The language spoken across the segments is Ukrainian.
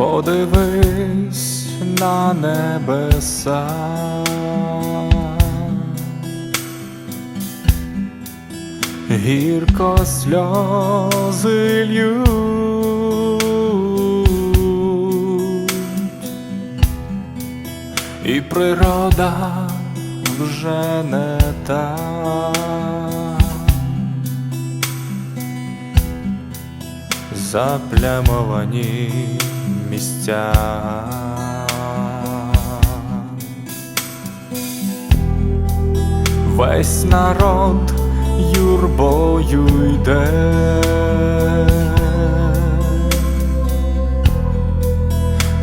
Подивись на небеса. Гірко сльози льють, і природа вже не та. Заплямовані місця. Весь народ юрбою йде,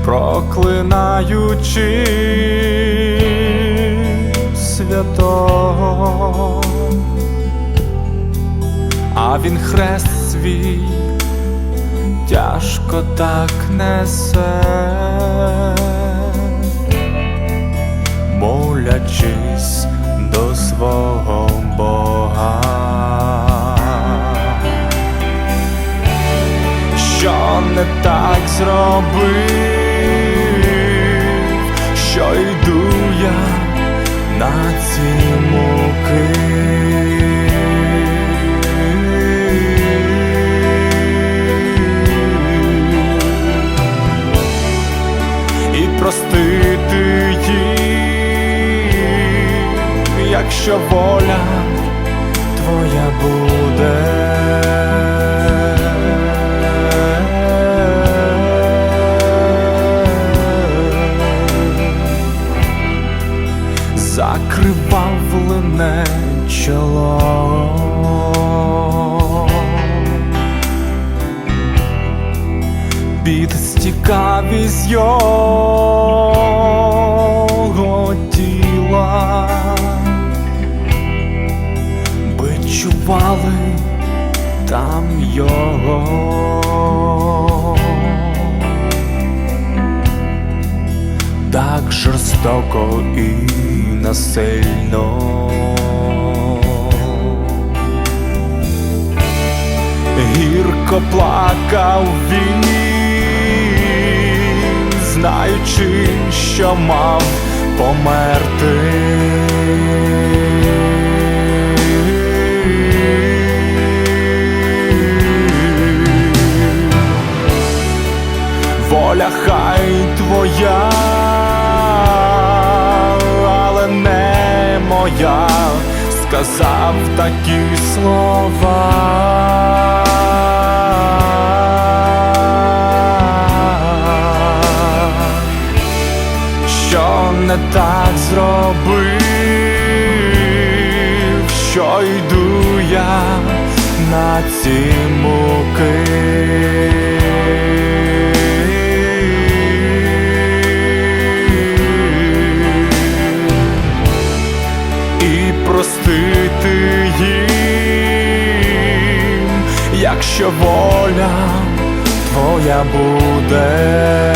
проклинаючи святого, а він хрест свій тяжко так несе, молячись до свого Бога, що не так зробив, якщо воля твоя буде. Закривавлене чоло. під стікавість його тіла, чували там його. Так жорстоко і насильно. Гірко плакав він, знаючи, що мав померти. Моя, сказав такі слова. Що не так зробив, що йду я на ці муки простити їм, якщо воля твоя буде.